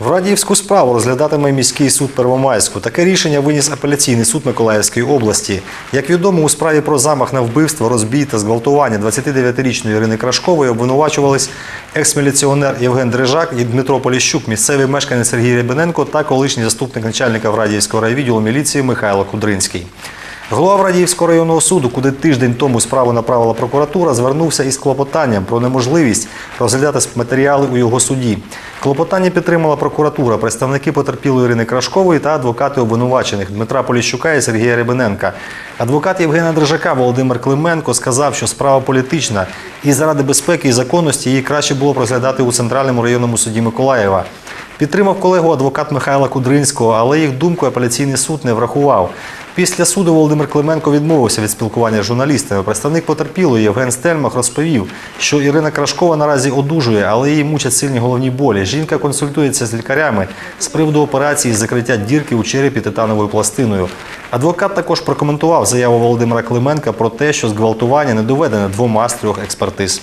В Радіївську справу розглядатиме міський суд Первомайську. Таке рішення виніс апеляційний суд Миколаївської області. Як відомо, у справі про замах на вбивство, розбій та зґвалтування 29-річної Ірини Крашкової обвинувачувались екс-міліціонер Євген Дрижак і Дмитро Поліщук, місцевий мешканець Сергій Рябиненко та колишній заступник начальника Радіївського райвідділу міліції Михайло Кудринський. Голова Радіївського районного суду, куди тиждень тому справу направила прокуратура, звернувся із клопотанням про неможливість розглядати матеріали у його суді. Клопотання підтримала прокуратура, представники потерпілої Ірини Крашкової та адвокати обвинувачених Дмитра Поліщука і Сергія Рябиненка. Адвокат Євгена Дрижака Володимир Клименко сказав, що справа політична і заради безпеки і законності її краще було розглядати у центральному районному суді Миколаєва. Підтримав колегу адвокат Михайла Кудринського, але їх думку апеляційний суд не врахував. Після суду Володимир Клименко відмовився від спілкування з журналістами. Представник потерпілої Євген Стельмах розповів, що Ірина Крашкова наразі одужує, але її мучать сильні головні болі. Жінка консультується з лікарями з приводу операції з закриття дірки у черепі титановою пластиною. Адвокат також прокоментував заяву Володимира Клименка про те, що зґвалтування не доведене двома з трьох експертиз.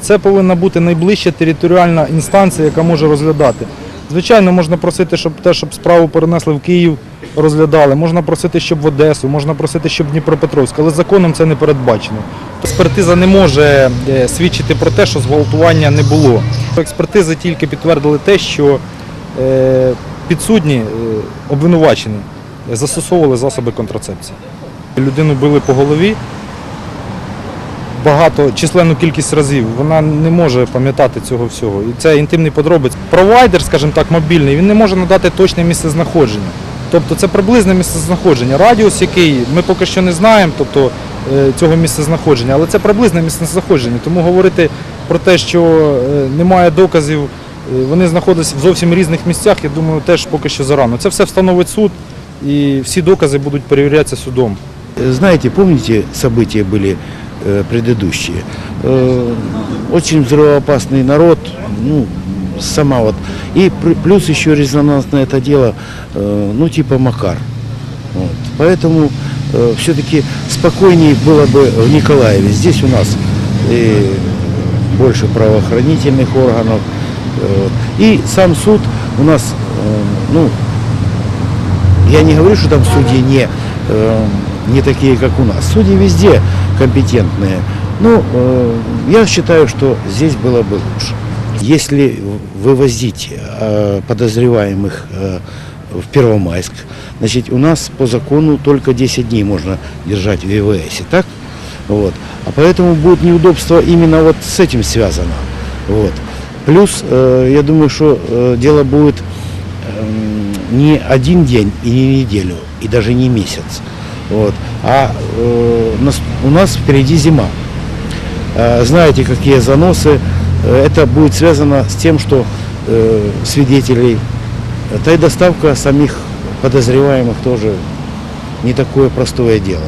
Це повинна бути найближча територіальна інстанція, яка може розглядати. Звичайно, можна просити, щоб те, щоб справу перенесли в Київ, розглядали. Можна просити, щоб в Одесу, можна просити, щоб в Дніпропетровськ, але законом це не передбачено. Експертиза не може е, свідчити про те, що зґвалтування не було. Експертизи тільки підтвердили те, що е, підсудні е, обвинувачені застосовували засоби контрацепції. Людину били по голові, багато численну кількість разів. Вона не може пам'ятати цього всього. І це інтимний подробиць. Провайдер, скажімо так, мобільний, він не може надати точне місце знаходження. Тобто це приблизне місце знаходження. Радіус, який ми поки що не знаємо, тобто е, цього місця знаходження, але це приблизне місце знаходження. Тому говорити про те, що е, немає доказів, е, вони знаходяться в зовсім різних місцях, я думаю, теж поки що зарано. Це все встановить суд і всі докази будуть перевірятися судом. Знаете, помните, события были э, предыдущие? Э, очень взрывоопасный народ, ну, сама вот. И плюс еще резонансное это дело, э, ну, типа Макар. Вот. Поэтому все-таки спокойнее было бы в Николаеве. Здесь у нас э, больше правоохранительных органов. э. И сам суд у нас, э, ну, я не говорю, что там судьи не, э, не такие, как у нас. Судьи везде компетентные. Ну, э, я считаю, что здесь было бы лучше. Если вывозить э, подозреваемых э, в Первомайск, значит, у нас по закону только 10 дней можно держать в ВВС, так? Вот. А поэтому будет неудобство именно вот с этим связано. Вот. Плюс, э, я думаю, что дело будет эм, не один день и не неделю, и даже не месяц. Вот. А э, нас- у нас впереди зима. Знаете, какие заносы. Э, Это будет связано с тем, что э, свидетелей, да и доставка самих подозреваемых тоже не такое простое дело.